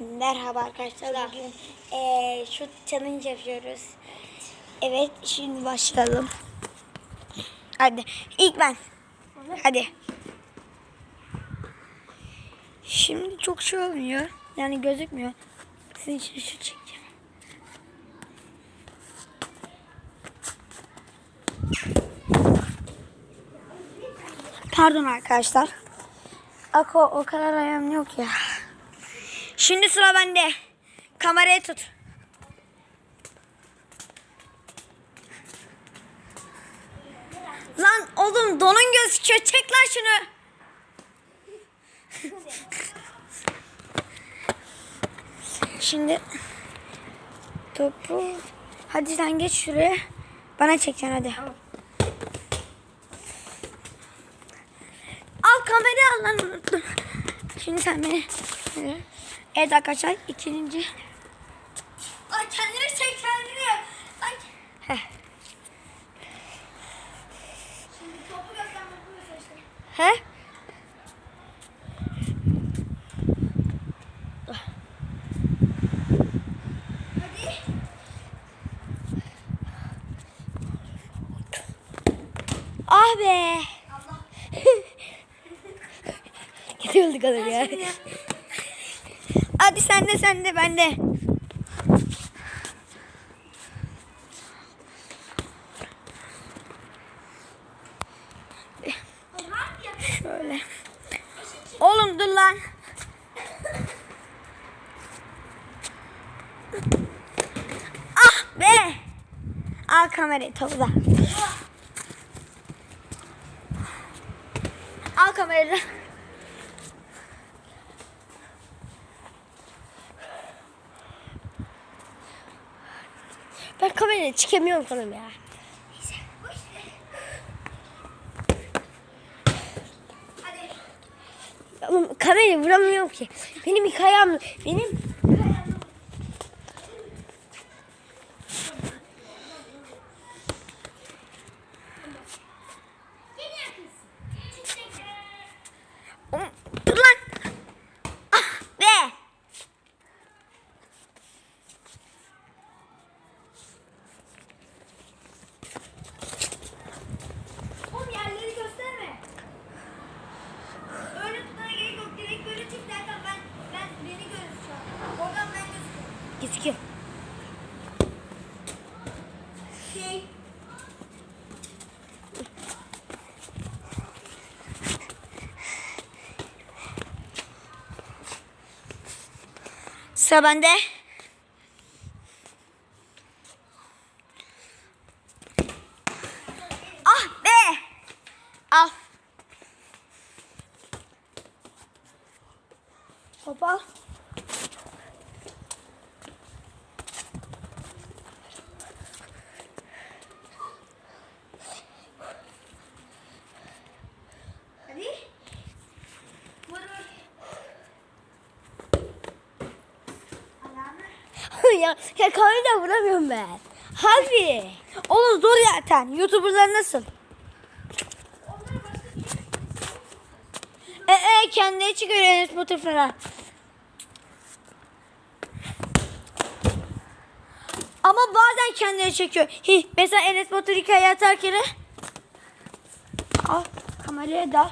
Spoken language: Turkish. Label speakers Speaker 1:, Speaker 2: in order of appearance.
Speaker 1: Merhaba arkadaşlar. Bugün eee şu challenge yapıyoruz. Evet şimdi başlayalım. Hadi ilk ben. Hadi. Şimdi çok şey olmuyor. Yani gözükmüyor. Sizin için şu çekeceğim. Pardon arkadaşlar. Ako o kadar ayağım yok ya. Şimdi sıra bende. Kamerayı tut. Lan oğlum donun gözüküyor. Çek lan şunu. Şimdi topu hadi sen geç şuraya. Bana çekeceksin hadi. Al kamerayı al lan. Şimdi sen beni. Evet arkadaşlar ikinci. Ay kendini çek kendini. Ay. Heh.
Speaker 2: Şimdi topu göstermek bu işte.
Speaker 1: He?
Speaker 2: Hadi.
Speaker 1: Ah be.
Speaker 2: Allah.
Speaker 1: Gidiyordu kadar ya. Hadi sen de sen de ben de. Şöyle. Oğlum dur lan. Ah be. Al kamerayı topla. Al kamerayı. Ben kamerayı çekemiyorum kanım ya.
Speaker 2: Hadi.
Speaker 1: Oğlum kamerayı vuramıyorum ki. Benim ayağım, benim
Speaker 2: Yeni yapıyorsun. Çiçek.
Speaker 1: Oğlum, Dur lan. Ah be.
Speaker 2: Oğlum yerleri gösterme. Öyle tutmana gerek yok. Direkt böyle çık zaten ben, ben beni görürüz şu an. Oradan ben Şey.
Speaker 1: Sıra bende. Ah be. Al. Al. Ya, ya kamerayla vuramıyorum ben. Harbi. Oğlum zor zaten. Youtuberlar nasıl? E, e kendine çıkıyor Enes Batur falan. Ama bazen kendine çekiyor. Hi, mesela Enes Batur hikaye atarken al kameraya da.